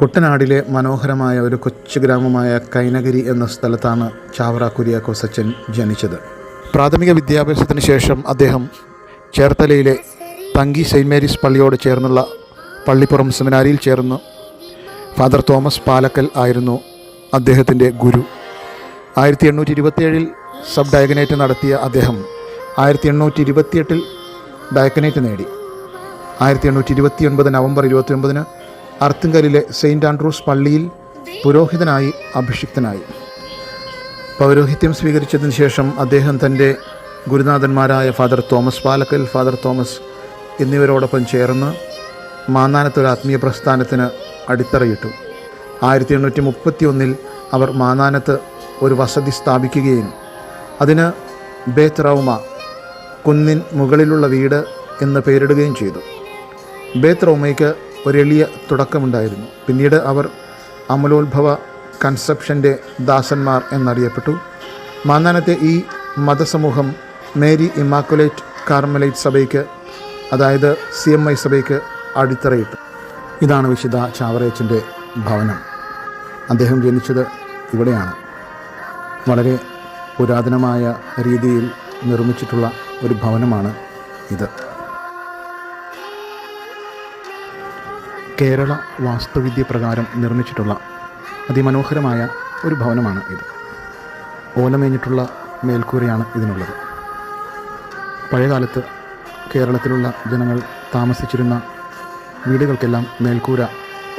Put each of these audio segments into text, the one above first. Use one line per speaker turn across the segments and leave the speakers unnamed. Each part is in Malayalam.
കുട്ടനാടിലെ മനോഹരമായ ഒരു കൊച്ചു ഗ്രാമമായ കൈനഗിരി എന്ന സ്ഥലത്താണ് ചാവറ കുര്യാക്കോസ് അച്ഛൻ ജനിച്ചത്. പ്രാഥമിക വിദ്യാഭ്യാസത്തിന് ശേഷം അദ്ദേഹം ചേർത്തലയിലെ തങ്കി സെയിന്റ് മേരീസ് പള്ളിയോട് ചേർന്നുള്ള പള്ളിപ്പുറം സെമിനാരിയിൽ ചേർന്നു. ഫാദർ തോമസ് പാലക്കൽ ആയിരുന്നു അദ്ദേഹത്തിന്റെ ഗുരു. ആയിരത്തി എണ്ണൂറ്റി ഇരുപത്തിയേഴിൽ സബ് ഡയഗനേറ്റ് നടത്തിയ അദ്ദേഹം ആയിരത്തി എണ്ണൂറ്റി ഇരുപത്തിയെട്ടിൽ ഡയക്കനേറ്റ് നേടി. ആയിരത്തി എണ്ണൂറ്റി ഇരുപത്തി ഒൻപത് നവംബർ ഇരുപത്തി ഒമ്പതിന് അർത്തുങ്കലിലെ സെയിന്റ് ആൻഡ്രൂസ് പള്ളിയിൽ പുരോഹിതനായി അഭിഷിക്തനായി. പൗരോഹിത്യം സ്വീകരിച്ചതിന് ശേഷം അദ്ദേഹം തന്റെ ഗുരുനാഥന്മാരായ father Thomas Palackal father Thomas എന്നിവരോടൊപ്പം ചേർന്ന് മാന്നാനത്തൊരു ആത്മീയ പ്രസ്ഥാനത്തിന് അടിത്തറയിട്ടു. ആയിരത്തി എണ്ണൂറ്റി മുപ്പത്തി ഒന്നിൽ അവർ മാന്നാനത്ത് ഒരു വസതി സ്ഥാപിക്കുകയും അതിന് ബേത്ത് റൗമ കുന്നിൻ മുകളിലുള്ള വീട് എന്ന് പേരിടുകയും ചെയ്തു. ബേത്ത് റൗമയ്ക്ക് ഒരു എളിയ തുടക്കമുണ്ടായിരുന്നു. പിന്നീട് അവർ അമലോത്ഭവ കൺസെപ്ഷന്റെ ദാസന്മാർ എന്നറിയപ്പെട്ടു. മാന്നാനത്തെ ഈ മതസമൂഹം മേരി ഇമാക്കുലേറ്റ് കാർമലൈറ്റ് സഭയ്ക്ക് അതായത് സി എം ഐ സഭയ്ക്ക് അടിത്തറയിട്ടു. ഇതാണ് വിശുദ്ധ ചാവറേച്ചന്റെ ഭവനം. അദ്ദേഹം ജനിച്ചത് ഇവിടെയാണ്. വളരെ പുരാതനമായ രീതിയിൽ നിർമ്മിച്ചിട്ടുള്ള ഒരു ഭവനമാണ് ഇത്. കേരള വാസ്തുവിദ്യ പ്രകാരം നിർമ്മിച്ചിട്ടുള്ള അതിമനോഹരമായ ഒരു ഭവനമാണ് ഇത്. ഓലമേഞ്ഞിട്ടുള്ള മേൽക്കൂരയാണ് ഇതിനുള്ളത്. പഴയകാലത്ത് കേരളത്തിലുള്ള ജനങ്ങൾ താമസിച്ചിരുന്ന വീടുകൾക്കെല്ലാം മേൽക്കൂര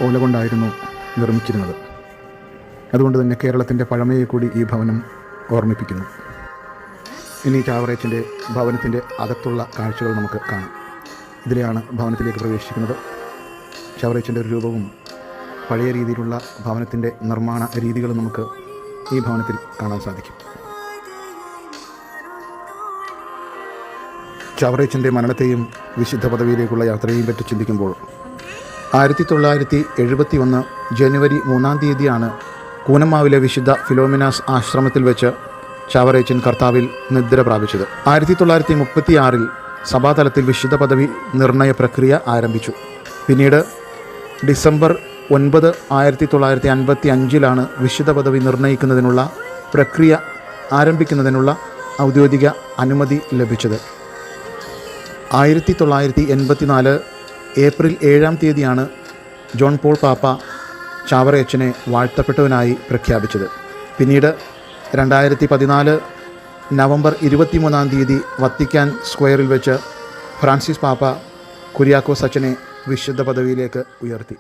ഓല കൊണ്ടായിരുന്നു നിർമ്മിച്ചിരുന്നത്. അതുകൊണ്ട് തന്നെ കേരളത്തിന്റെ പഴമയെ കൂടി ഈ ഭവനം ഓർമ്മിപ്പിക്കുന്നു. ഇനി ചാവറേച്ചിന്റെ ഭവനത്തിന്റെ അകത്തുള്ള കാഴ്ചകൾ നമുക്ക് കാണാം. ഇതിലെയാണ് ഭവനത്തിലേക്ക് പ്രവേശിക്കുന്നത്. ചാവറേച്ചിന്റെ ഒരു രൂപവും പഴയ രീതിയിലുള്ള ഭവനത്തിന്റെ നിർമ്മാണ രീതികളും നമുക്ക് ഈ ഭവനത്തിൽ കാണാൻ സാധിക്കും. ചവറേച്ചിന്റെ മരണത്തെയും വിശുദ്ധ പദവിയിലേക്കുള്ള യാത്രയെയും പറ്റി ചിന്തിക്കുമ്പോൾ ആയിരത്തി തൊള്ളായിരത്തി എഴുപത്തി ഒന്ന് ജനുവരി മൂന്നാം തീയതിയാണ് കൂനമ്മാവിലെ വിശുദ്ധ ഫിലോമിനാസ് ആശ്രമത്തിൽ വെച്ച് ചാവറേച്ചൻ കർത്താവിൽ നിദ്ര പ്രാപിച്ചത്. ആയിരത്തി തൊള്ളായിരത്തി മുപ്പത്തി ആറിൽ സഭാതലത്തിൽ വിശുദ്ധ പദവി നിർണയ പ്രക്രിയ ആരംഭിച്ചു. പിന്നീട് ഡിസംബർ ഒൻപത് ആയിരത്തി തൊള്ളായിരത്തി അൻപത്തി അഞ്ചിലാണ് വിശുദ്ധ പദവി നിർണയിക്കുന്നതിനുള്ള പ്രക്രിയ ആരംഭിക്കുന്നതിനുള്ള ഔദ്യോഗിക അനുമതി ലഭിച്ചത്. ആയിരത്തി തൊള്ളായിരത്തി എൺപത്തിനാല് ഏപ്രിൽ ഏഴാം തീയതിയാണ് ജോൺ പോൾ പാപ്പ ചാവറയച്ചനെ വാഴ്ത്തപ്പെട്ടവനായി പ്രഖ്യാപിച്ചത്. പിന്നീട് രണ്ടായിരത്തി പതിനാല് നവംബർ ഇരുപത്തിമൂന്നാം തീയതി വത്തിക്കാൻ സ്ക്വയറിൽ വെച്ച് ഫ്രാൻസിസ് പാപ്പ കുര്യാക്കോസ് അച്ചനെ വിശുദ്ധ പദവിയിലേക്ക് ഉയർത്തി.